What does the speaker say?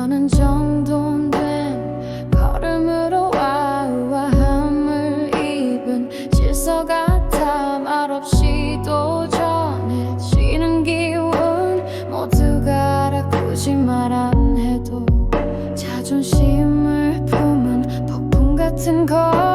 나는 정돈된 걸음으로 와우와함을 입은 질서 같아 말없이 도 전해지는 기운 모두 가라 굳이 말 안 해도 자존심을 품은 폭풍 같은 걸